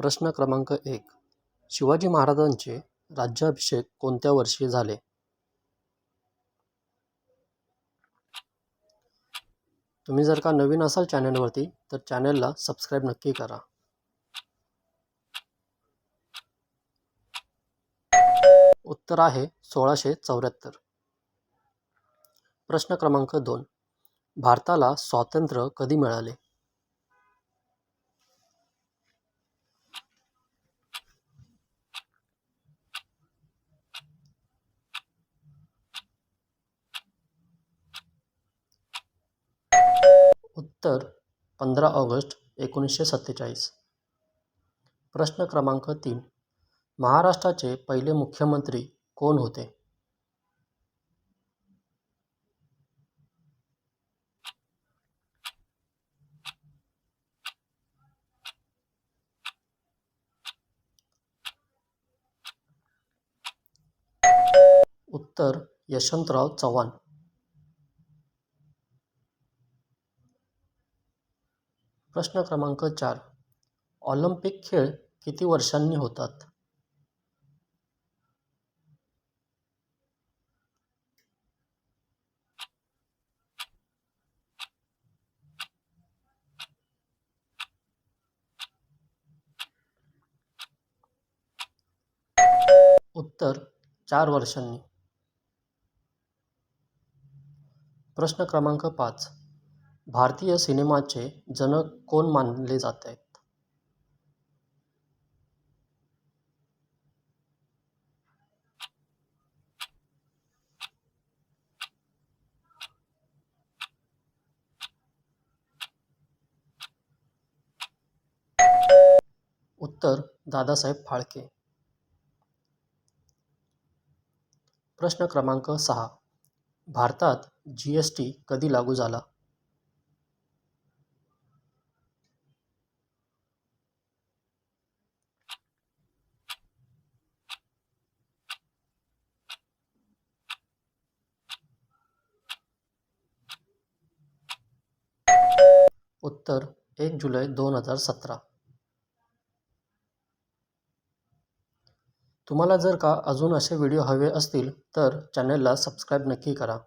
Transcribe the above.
प्रश्न क्रमांक एक. शिवाजी महाराजांचे राज्याभिषेक कोणत्या वर्षी झाले? तुम्ही जर का नवीन असाल चॅनलवरती तर चॅनलला सबस्क्राईब नक्की करा. उत्तर आहे सोळाशे चौऱ्याहत्तर. प्रश्न क्रमांक दोन. भारताला स्वातंत्र्य कधी मिळाले? उत्तर पंधरा ऑगस्ट एकोणीसशे सत्तेचाळीस. प्रश्न क्रमांक तीन. महाराष्ट्राचे पहिले मुख्यमंत्री कोण होते? उत्तर यशवंतराव चव्हाण. प्रश्न क्रमांक चार. ऑलिम्पिक खेळ किती वर्षांनी होतात? उत्तर चार वर्षांनी. प्रश्न क्रमांक पाच. भारतीय सिनेमाचे जनक कोण मानले जात आहेत? उत्तर दादासाहेब फाळके. प्रश्न क्रमांक सहा. भारतात जी एस टी कधी लागू झाला? उत्तर एक जुलै दोन हजार सतरा. तुम्हाला जर का अजून असे व्हिडिओ हवे असतील तर चॅनलला सबस्क्राईब नक्की करा.